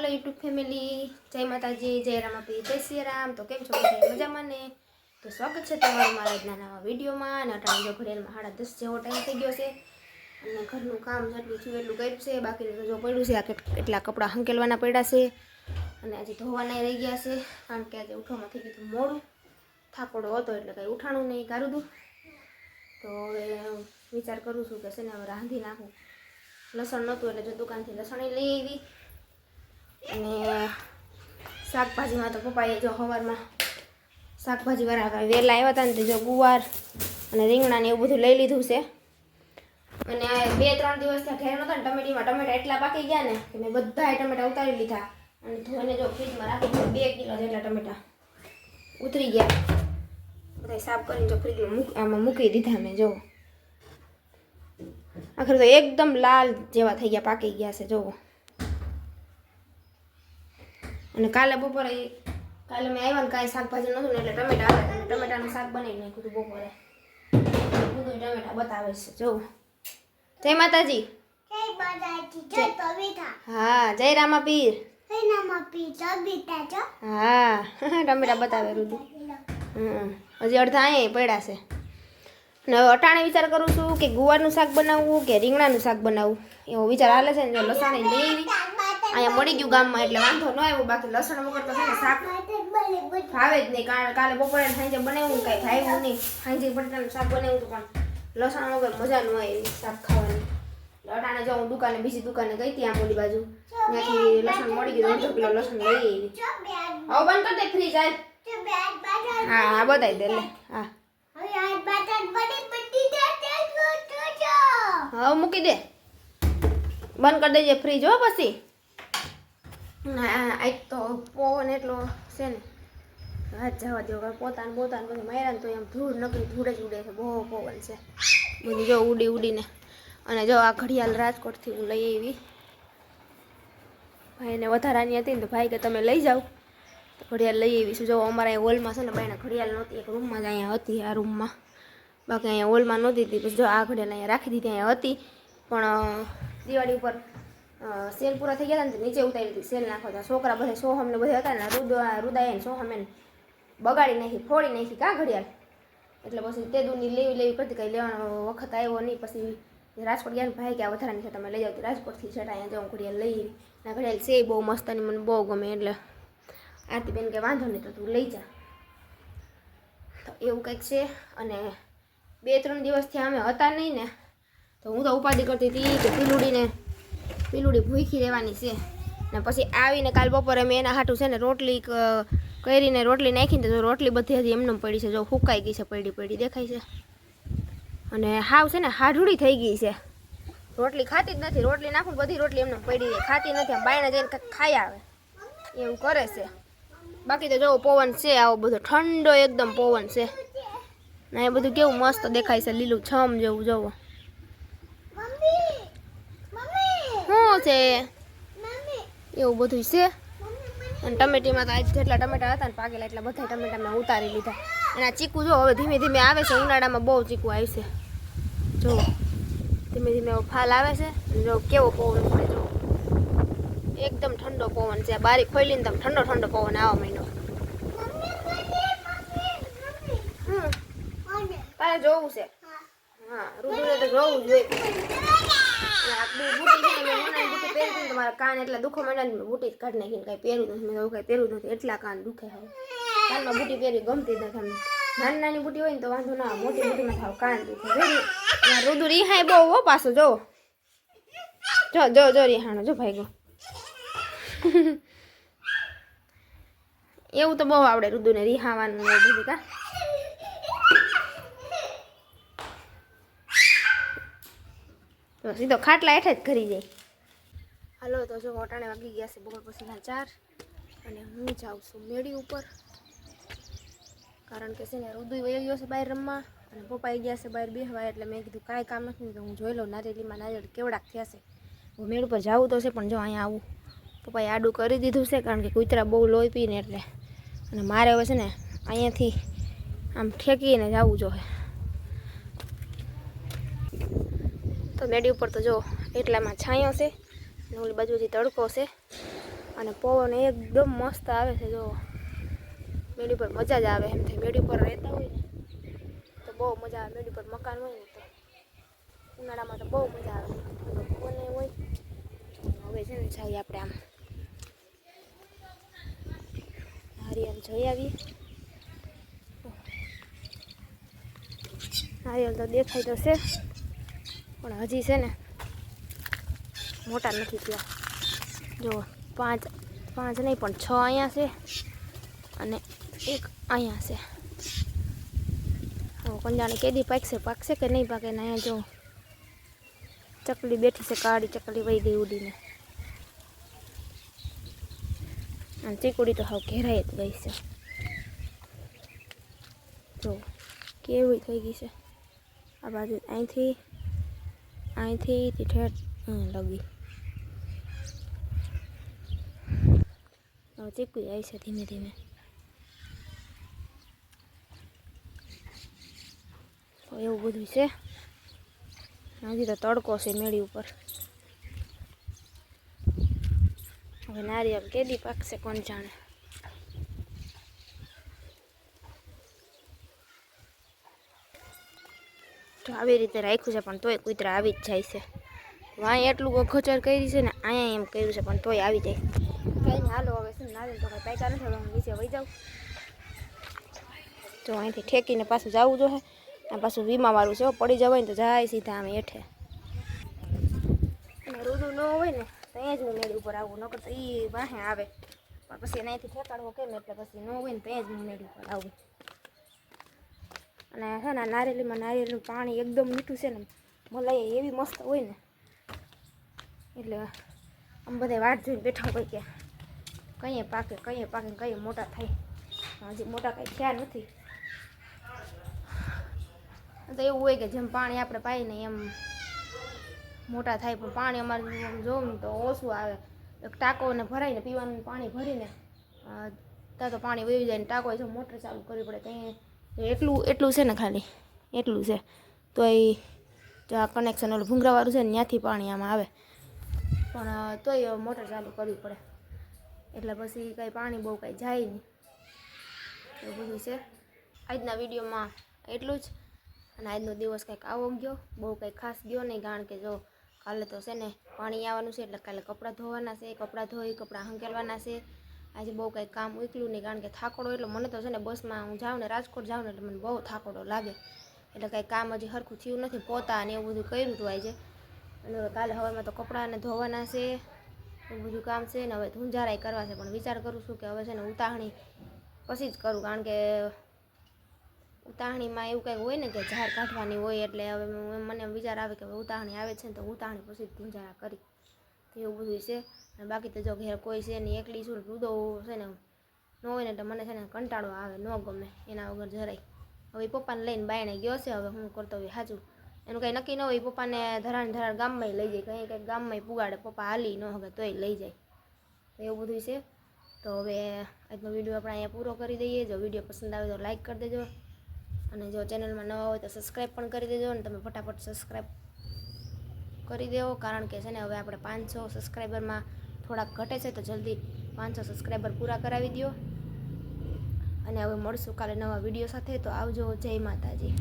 Hello YouTube family, જય માતાજી, જય રામાપી, જય શ્રી રામ તો કેમ છો મજામાં ને? તો સ્વાગત છે તમારું મારા આજના નાના વિડીયોમાં. અને અટાણે જો ઘડિયાળમાં સાડા દસ જેવો ટાઈમ થઈ ગયો છે. અને ઘરનું કામ જેટલું થયું એટલું કર્યું છે. બાકી જો પડ્યું છે. આ કેટલા કપડાં હંકેલવાના પડ્યા છે. અને આજે ધોવાના રહી ગયા છે. કારણ કે આજે ઉઠવામાં થઈ ગયું મોડું. થાકોડો હતો એટલે કંઈ ઉઠાણું નહીં કાઢું હતું. તો હવે વિચાર કરું છું કે છે ને હવે રાંધી નાખું. લસણ નહોતું એટલે જો દુકાનથી લસણ લઈ આવી. અને શાકભાજીમાં તો પપ્પાએ જો સવારમાં શાકભાજીવાળા વેલા આવ્યા હતા ને તો જો ગુવાર અને રીંગણા ને એવું બધું લઈ લીધું છે. અને બે ત્રણ દિવસ ત્યાં ઘેર નહોતા ને ટમેટીમાં ટમેટા એટલા પાકી ગયા ને કે મેં બધા ટમેટા ઉતારી લીધા. અને ધોઈને જો ફ્રીજમાં રાખી બે કિલો જેટલા ટમેટા ઉતરી ગયા. બધા સાફ કરીને જો ફ્રીજમાં આમાં મૂકી દીધા મેં, જો. આખરે તો એકદમ લાલ જેવા થઈ ગયા, પાકી ગયા છે જોવો અને કાલે બપોરે કાલે મેં આવ્યા ને કાંઈ શાકભાજી નહોતું ને એટલે ટમેટા આવ્યા. ટમેટાનું શાક બનાવી નાખ્યું હતું બપોરે. બધું ટમેટા બતાવે છે. જો. જય માતાજી. હા જય રામા પીર હા ટમેટા બતાવે રૂદુ હજી અડધા અહીંયા પડ્યા છે. અને હવે અટાણે વિચાર કરું છું કે ગુવારનું શાક બનાવવું કે રીંગણાનું શાક બનાવવું? એવો વિચાર હાલે છે ને જો લસણ લઈ અહીંયા મળી ગયું ગામમાં, એટલે વાંધો ન આવ્યો. બાકી લસણ વગર તો છે શાક ભાવે જ નહીં. કારણ કાલે બપોરે સાંજે બનાવ્યું કાંઈ ભાવ્યું નહીં. સાંજે બટાટાનું શાક બનાવ્યું હતું પણ લસણ વગર મજા ન હોય શાક ખાવાની. અટાણે જો હું દુકાને, બીજી દુકાને ગઈ હતી, આંબોલી બાજુ. ત્યાંથી લસણ મળી ગયું. અડધો કિલો લસણ લઈ આવી. હવે બંધ કરી દે ફ્રીજ બાટર હા હા, બતાવી દે, લે. હા. હવે મૂકી દે. બંધ કરી દેજે ફ્રીજ, હો, પછી. આજ તો પવન એટલો છે ને. હાથ જવા દો હવે પોતાને પોતાને બધું માર્યા ને તો એમ ધૂળ નકરી ધૂળે જ ઉડે છે, બહુ પવન છે. બધું જો ઉડી ઉડીને. અને જો આ ઘડિયાળ રાજકોટથી હું લઈ આવી. ભાઈને વધારાની હતી ને તો ભાઈ કે તમે લઈ જાઓ. તો ઘડિયાળ લઈ આવીશું જો અમારા હોલમાં છે ને ભાઈને ઘડિયાળ નહોતી, એક રૂમમાં જ અહીંયા હતી આ રૂમમાં. બાકી અહીંયા હોલમાં નહોતી હતી, પછી જો આ ઘડિયાળ અહીંયા રાખી દીધી, અહીંયા હતી. પણ દિવાળી ઉપર સેલ પૂરા થઈ ગયા હતા ને નીચે ઉતારી હતી સેલ નાખો હતા છોકરા બધા સોહમ ને બધા હતા ને, રુદા રુદાય ને સોહમ એને બગાડી નાખી, ફોડી નાખી, કા ઘડિયાળ? એટલે પછી તે દૂની લેવી લેવી કરતી કંઈ લેવાનો વખત આવ્યો નહીં. પછી રાજકોટ ગયા ભાઈ કે આ વધારાની છે, તમે લઈ જાઓ. રાજકોટથી છેટા અહીંયા જાઉં, ઘડિયાળ લઈ ના ઘડિયાળ છે બહુ મસ્ત અને મને બહુ ગમે, એટલે આરતીબેન કે વાંધો નહીં તો તું લઈ જા. તો એવું કંઈક છે. અને બે, ત્રણ દિવસથી અમે હતા નહીં ને, તો હું તો ઉપાધિ કરતી હતી કે પીલુડીને પીલુડી ભૂખી રહેવાની છે. ને પછી આવીને કાલ બપોરે મેં એના હાટું છે ને રોટલી કરીને રોટલી નાખીને તો રોટલી બધી હજી એમને પડી છે. જો હુકાઈ ગઈ છે, પડી પડી દેખાય છે. અને હાવ છે ને હાઢુડી થઈ ગઈ છે. રોટલી ખાતી જ નથી. રોટલી નાખું બધી રોટલી એમને પડી ખાતી નથી. આમ બાયણે જઈને ખાઈ આવે. એવું કરે છે. બાકી તો જો પવન છે આવો બધો. ઠંડો એકદમ પવન છે. ને એ બધું કેવું મસ્ત દેખાય છે. લીલું છમ જેવું જોવો. શું છે? એવું બધું છે? અને ટમેટીમાં તો આજ જેટલા ટમેટા હતા ને પાકેલા એટલા બધા ટમેટા મેં ઉતારી લીધા. અને આ ચીકુ જો હવે ધીમે ધીમે આવે છે, ઉનાળામાં બહુ ચીકુ આવશે જો, ધીમે ધીમે એવો ફાલ આવે છે. જો કેવો પવન પડે જો. એકદમ ઠંડો પવન છે. બારી ખોલીને તમે ઠંડો ઠંડો પવન આવા મહિનો તારે જોવું છે. હા, રૂબરૂ તો જોવું જોઈએ અને આ બુ- બુટી છે ને મેં ઉનાળાની બુટી પહેરી હતી ને તો મારા કાન એટલા દુખો માંડ્યા બુટી કાઢી નાખીને કાંઈ પહેર્યું નથી મેં કહું કાંઈ પહેર્યું એટલા કાન દુખે હવે કાનમાં બુટી પહેરી ગમતી જ નથી નાની નાની બુટી હોય ને તો વાંધો ના. મોટી બુટીમાં થાવ કાન દુખે રુદુ રિહાય બહુ હો પાછું જો જો જો જો રિહાણો જો ભાઈ ગો એવું તો બહુ આવડે રુદુને રિહાવાનું એવું બધું કા તો સીધો ખાટલા હેઠે જ કરી જાય. હાલો, તો જો વટાણે વાગી ગયા છે બપોર પછીના ચાર અને હું જાઉં છું મેળી ઉપર. કારણ કે છે ને રુદુ વહી ગયો છે બહાર રમવા અને પપ્પા ગયા છે બહાર બેહવા એટલે મેં કીધું કાંઈ કામ નથી. તો હું જોઈ લઉં નારેલીમાં નારિયેળ કેવડાક થયા છે. હું મેળ ઉપર જવું તો છે, પણ જો અહીંયા આવું. પપ્પાએ આડું કરી દીધું છે કારણ કે કૂતરા બહુ લોહી પીને એટલે. અને મારે હવે છે ને અહીંયાથી આમ ઠેકીને જવું જોઈએ તો મેડી ઉપર તો જો એટલામાં છાંયો છે અને ઓલી બાજુથી તડકો છે અને પવન એકદમ મસ્ત આવે છે જો. મેડી પર મજા જ આવે એમ થાય. મેડી ઉપર રહેતા હોય ને, તો બહુ મજા આવે. મેડી પર મકાન હોય ને, તો ઉનાળામાં તો બહુ મજા આવે. પવન હોય, હવે છે ને જઈએ આપણે આમ. નારિયેલ જોઈ આવીએ. નારિયેલ તો દેખાય તો છે. પણ હજી છે ને મોટા નથી થયા. જો, પાંચ પાંચ નહીં, પણ છ અહીંયા છે અને એક અહીંયા છે. કંજાણે કેદી પાકશે પાકશે કે નહીં પાકે ને અહીંયા જો ચકલી બેઠી છે, કાળી ચકલી વહી ગઈ ઉડીને. અને ચીકુડી તો હાવ ઘેરાઈ જ ગઈ છે. જો, કેવી થઈ ગઈ છે. આ બાજુ અહીંથી અહીંથી ઠેઠ લગી હવે ચીકુ આવી છે ધીમે ધીમે એવું બધું છે હજી તો તડકો છે મેળી ઉપર હવે નારિયેળ કેદી પાકશે કોણ જાણે તો આવી રીતે રાખ્યું છે, પણ તોય કૂતરા આવી જ જાય છે. વાંય એટલું ખચર કરી છે ને, અહીંયા એમ કર્યું છે, પણ તોય આવી જાય. કંઈ હાલો, હવે શું ને તો કંઈ પૈસા નથી, હવે હું નીચે વહી જાઉં. તો અહીંથી ઠેકીને પાછું જવું જોઈએ અને પાછું વીમાવાળું છે પડી જવાય ને તો જાય સીધા આમ હેઠે. અને રૂડું ન હોય ને, તો અહીંયા જ હું મેળી ઉપર આવું, નકર તો એ વાહે આવે. પણ પછી એને અહીંથી ઠેકાડવો કેમ એટલે પછી ન હોય ને ત્યાં જ હું મેળી ઉપર આવું. અને છે ને નારિયેળીમાં નારિયેળનું પાણી એકદમ મીઠું છે ને મલાઈ એવી મસ્ત હોય ને. એટલે આમ બધા વાટ જોઈને બેઠા હોય કે કંઈ પાકે કંઈ પાકે કંઈ મોટા થાય. હજી મોટા કંઈ થયા નથી. તો એવું હોય કે જેમ પાણી આપણે પાઈએ ને એમ મોટા થાય, પણ પાણી અમારે આમ જોવું તો ઓછું આવે. એક ટાંકોને ભરાઈને પીવાનું પાણી ભરીને ત્યાં તો પાણી વહી જાય ને ટાંકો મોટર ચાલુ કરવી પડે ત્યાં એટલું એટલું છે ને ખાલી, એટલું છે. તો એ આ કનેક્શન ઓલું ભૂંગરાવાળું છે ને, ત્યાંથી પાણી આમાં આવે. પણ તોય મોટર ચાલુ કરવી પડે. એટલે પછી કાંઈ પાણી બહુ કાંઈ જાય નહીં. એવું બધું છે. આજના વિડીયોમાં એટલું જ. અને આજનો દિવસ કંઈક આવો ગયો. બહુ કંઈ ખાસ ગયો નહીં, કારણ કે જો કાલે તો છે ને પાણી આવવાનું છે, એટલે કાલે કપડાં ધોવાના છે, કપડાં ધોઈ, કપડાં હંકેલવાના છે. આજે બહુ કંઈ કામ ઉકલ્યું નહીં, કારણ કે થાકોડો એટલે મને તો છે ને બસમાં હું જાઉં ને રાજકોટ જાઉં ને એટલે મને બહુ થાકોડો લાગે. એટલે કંઈ કામ હજી સરખું થયું નથી, પોતા ને એવું બધું કર્યું હતું આજે. અને હવે કાલે હવામાં તો કપડાને ધોવાના છે, એવું બધું કામ છે ને હવે ધુંજારાય કરવા છે, પણ વિચાર કરું છું કે હવે છે ને ઉતાહણી પછી જ કરું, કારણ કે ઉતાહણીમાં એવું કંઈક હોય ને કે ઝાર કાઢવાની હોય એટલે હવે મને વિચાર આવે કે હવે ઉતાહણી આવે છે ને તો ઉતાહણી પછી જ ધુંજારા કરી. એવું બધું છે. અને બાકી તો જો ઘેર કોઈ છે નહીં, એકલી છું રૂદો છે ને ન હોય ને એટલે મને છે ને કંટાળો આવે, ન ગમે એના વગર જરાય. હવે પપ્પાને લઈને બાયણે ગયો છે, હવે હું કરતો હોય સાચું એનું કંઈ નક્કી ન હોય પપ્પાને ધરાણ ધરાણ ગામમાં લઈ જાય. કંઈ કંઈક ગામમાં પુગાડે, પપ્પા હાલી ન હવે તોય લઈ જાય. તો એવું બધું છે. તો હવે આજનો વીડિયો આપણે અહીંયા પૂરો કરી દઈએ. જો વીડિયો પસંદ આવે તો લાઈક કરી દેજો. અને જો ચેનલમાં નવા હોય તો સબસ્ક્રાઈબ પણ કરી દેજો અને તમે ફટાફટ સબસ્ક્રાઈબ કરી દેવો, કારણ કે છે ને હવે આપણે પાંચસો સબસ્ક્રાઈબરમાં થોડાક ઘટે છે, તો જલ્દી પાંચસો સબસ્ક્રાઈબર પૂરા કરાવી દો અને હવે મળશું કાલે નવા વીડિયો સાથે, તો આવજો, જય માતાજી.